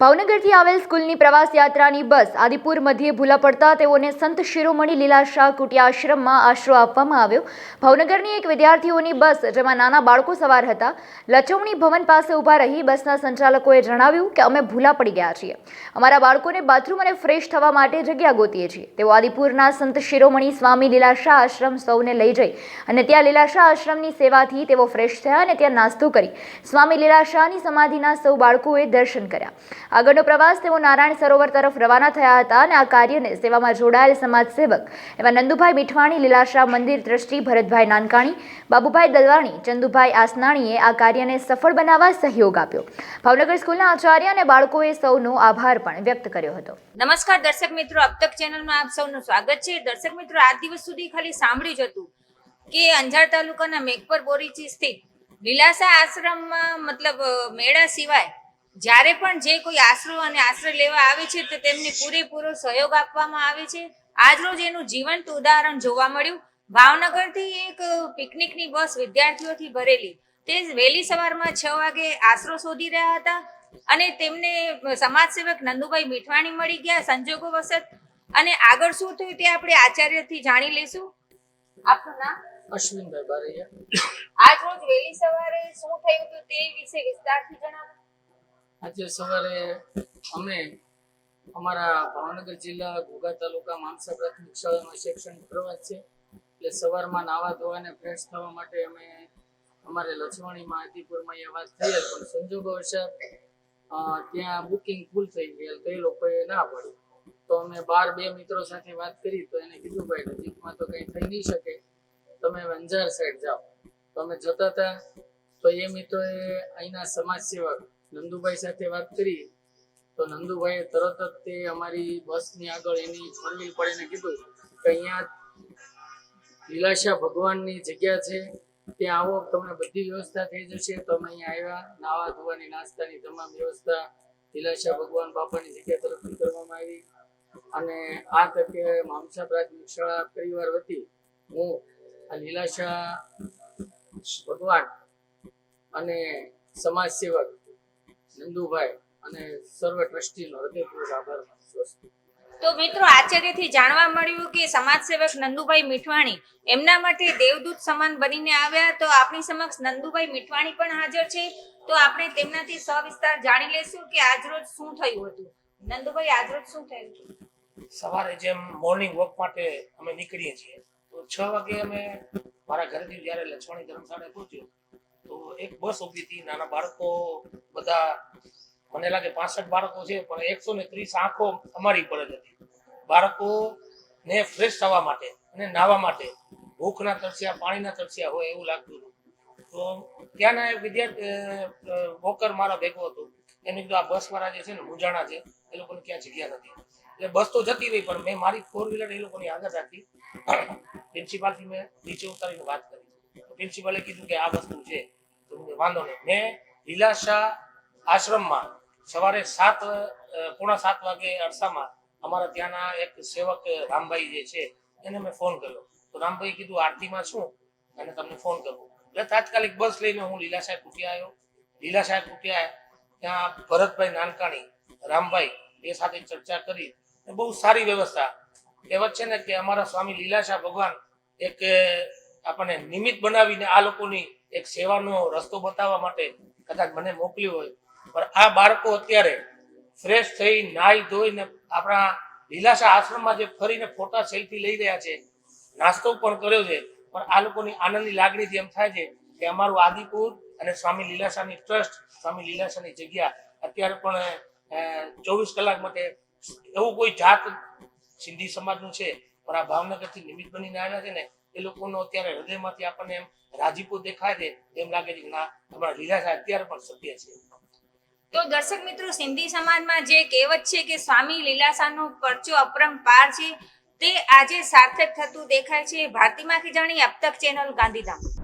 ભાવનગરથી આવેલ સ્કૂલની પ્રવાસ યાત્રાની બસ આદિપુર મધ્યે ભૂલા પડતા તેઓને સંત શિરોમણી લીલાશાહ કુટિયા આશ્રમમાં આશરો આપવામાં આવ્યો. ભાવનગરની એક વિદ્યાર્થીઓની બસ, જેમાં નાના બાળકો સવાર હતા, લચવણી ભવન પાસે ઊભા રહી બસના સંચાલકોએ જણાવ્યું કે અમે ભૂલા પડી ગયા છીએ. અમારા બાળકોને બાથરૂમ અને ફ્રેશ થવા માટે જગ્યા ગોતીએ છીએ. તેઓ આદિપુરના સંત શિરોમણી સ્વામી લીલાશાહ આશ્રમ સૌને લઈ જઈ અને ત્યાં લીલાશાહ આશ્રમની સેવાથી તેઓ ફ્રેશ થયા અને ત્યાં નાસ્તો કરી. સ્વામી લીલાશાહની સમાધિના સૌ બાળકોએ દર્શન કર્યા. આગળનો પ્રવાસ તેઓ નારાયણ સરોવર તરફ રવાના થયા હતા અને આ કાર્યને સેવામાં જોડાયેલ સમાજ સેવક એવા નંદુભાઈ મીઠવાણી, લીલાશાહ મંદિર ટ્રસ્ટી, ભરતભાઈ નાનકાણી, બાબુભાઈ દલવાણી, ચંદુભાઈ આસનાણીએ આ કાર્યને સફળ બનાવવા સહયોગ આપ્યો. ભાવનગર સ્કૂલના આચાર્ય અને બાળકોએ સૌનો આભાર પણ વ્યક્ત કર્યો હતો. નમસ્કાર દર્શક મિત્રો અબતક ચેનલમાં આપ સૌનું સ્વાગત છે. દર્શક મિત્રો આ દિવસ સુધી ખાલી સાંભળ્યું જ હતું કે અંજાર તાલુકાના મેઘપર બોરીચી સ્થિત લીલાસા આશ્રમમાં, મતલબ મેળા સિવાય જ્યારે પણ જે કોઈ આશરો અને આશ્રય લેવા આવે છે તો તેમને પૂરેપૂરો સહયોગ આપવામાં આવે છે. આજરોજ એનું જીવંત ઉદાહરણ જોવા મળ્યું. ભાવનગરથી એક પિકનિકની બસ વિદ્યાર્થીઓથી ભરેલી. તે વહેલી સવારમાં છ વાગે આશરો શોધી રહ્યા હતા અને તેમને સમાજ સેવક નંદુભાઈ મીઠવાણી મળી ગયા સંજોગો વસત. અને આગળ શું થયું તે આપણે આચાર્યથી જાણી લઈશું. આપનું નામ? અશ્વિનભાઈ બારૈયા. આજ રોજ વહેલી સવારે શું થયું હતું તે વિશે વિસ્તારથી જણાવો. આજે સવારે અમે અમારા ભાવનગર જિલ્લા ઘોઘા તાલુકા માનસા પ્રાથમિક શાળામાં શૈક્ષણિક પ્રવાસ છે. એટલે સવારમાં નાવા ધોવાને ફ્રેશ થવા માટે અમે અમારે લછવાણીમાં આદિપુરમાં અહીંયા વાત થઈ પણ સંજોગો વરસાદ ત્યાં બુકિંગ ફૂલ થઈ ગયેલ, તો એ લોકોએ ના પડ્યું. તો અમે બાર બે મિત્રો સાથે વાત કરી, તો એને કીધું, ભાઈ, નજીકમાં તો કંઈ થઈ નહીં શકે. તમે અંજાર સાઈડ જાઓ. તો અમે જતા હતા. તો એ મિત્રોએ અહીંના સમાજ સેવક નંદુભાઈ સાથે વાત કરી, તો નંદુભાઈએ તરત જ તે અમારી બસની આગળ એની છોડવી પડે પડીને કીધું કે અહીંયા લીલાશા ભગવાનની જગ્યા છે, ત્યાં આવો, તમને બધી વ્યવસ્થા થઈ જશે, તો અમે અહીંયા આવ્યા નાવા ધોવાની, નાસ્તાની તમામ વ્યવસ્થા લીલાશા ભગવાન બાપાની જગ્યા તરફથી કરવામાં આવી. અને આ તકે મામસા પ્રાથમિક શાળા પરિવાર વતી હું આ લીલાશા ભગવાન અને સમાજ સેવક નંદુભાઈ અને સર્વ ટ્રસ્ટીનો હૃદયપૂર્વક આભાર માનું છું. તો મિત્રો આશ્ચર્યથી જાણવા મળ્યું કે સમાજ સેવક નંદુભાઈ મીઠવાણી એમના માટે દેવદૂત સમાન બનીને આવ્યા. તો આપણી સમક્ષ નંદુભાઈ મીઠવાણી પણ હાજર છે. તો આપણે તેમનાથી સવિસ્તાર જાણી લેશું કે આજરોજ શું થયું હતું. નંદુભાઈ આજરોજ શું થયું હતું? સવારે જેમ મોર્નિંગ વોક માટે અમે નીકળીએ છીએ તો છ વાગે અમે મારા ઘરેથી જ્યારે લક્ષ્મણી ધર્મશાળાએ પહોંચ્યો તો એક બસ ઊભી હતી, નાના બાળકો બધા, મને લાગે પાસઠ બાળકો છે, પણ એકસો ને ત્રીસ આંખો અમારી પર જ હતી. બાળકોને ફ્રેશ થવા માટે અને નાહવા માટે ભૂખના તરસ્યા, પાણીના તરસ્યા હોય એવું લાગતું હતું. તો ત્યાંના વિદ્યાર્થી વોકર મારા ભેગો હતો. એને કીધું, આ બસ વાળા જે છે ને, મુંજાણા છે, એ લોકોને ક્યાં જગ્યા નથી. એટલે બસ તો જતી રહી, પણ મેં મારી ફોર વ્હીલર એ લોકોની આગળ રાખી. પ્રિન્સિપાલથી મેં નીચે ઉતારીને વાત કરી. પ્રિન્સિપાલે કીધું કે આ વસ્તુ છે. તો વાંધો નહીં. મેં લીલાશા આશ્રમમાં સવારે સાત પોણા સાત વાગે અરસામાં અમારા ત્યાંના એક સેવક રામભાઈ જે છે, એને મેં ફોન કર્યો. તો રામભાઈ કીધું, આરતીમાં શું? અને તમને ફોન કરવો એટલે તાત્કાલિક બસ લઈને હું લીલાશાહ કુટિયા આવ્યો. લીલાશાહ કુટિયા ત્યાં ભરતભાઈ નાનકાણી, રામભાઈ, એ સાથે ચર્ચા કરી. બહુ સારી વ્યવસ્થા. કહેવત છે ને કે અમારા સ્વામી લીલાશાહ ભગવાન એક આપણને નિમિત્ત બનાવીને આ લોકોની એક સેવાનો રસ્તો બતાવવા માટે કદાચ મને મોકલ્યું હોય. પણ આ બાળકો અત્યારે ફ્રેશ થઈ નાહી ધોઈને આપણા લીલાશા આશ્રમમાં જે ફરીને ફોટા સેલ્ફી લઈ રહ્યા છે, નાસ્તો પણ કર્યો છે, પણ આ લોકોની આનંદની લાગણીથી એમ થાય છે કે અમારું આદિપુર અને સ્વામી લીલાશાની ટ્રસ્ટ સ્વામી લીલાશાની જગ્યા અત્યારે પણ ચોવીસ કલાક માટે એવું કોઈ જાત સિંધી સમાજનું છે, પણ આ ભાવનગરથી નિમિત્ત બનીને આવ્યા છે ને એ લોકોનો અત્યારે હૃદયમાંથી આપણને એમ રાજીપો દેખાય છે, એમ લાગે છે ના, અમારા લીલાશા અત્યારે પણ સભ્ય છે. તો દર્શક મિત્રો, સિંધી સમાજમાં જે કહેવત છે કે સ્વામી લીલાસાનો પરચો અપરંપાર છે, તે આજે સાર્થક થતું દેખાય છે. ભારતીમાંથી જાણી અબ તક ચેનલ ગાંધીધામ.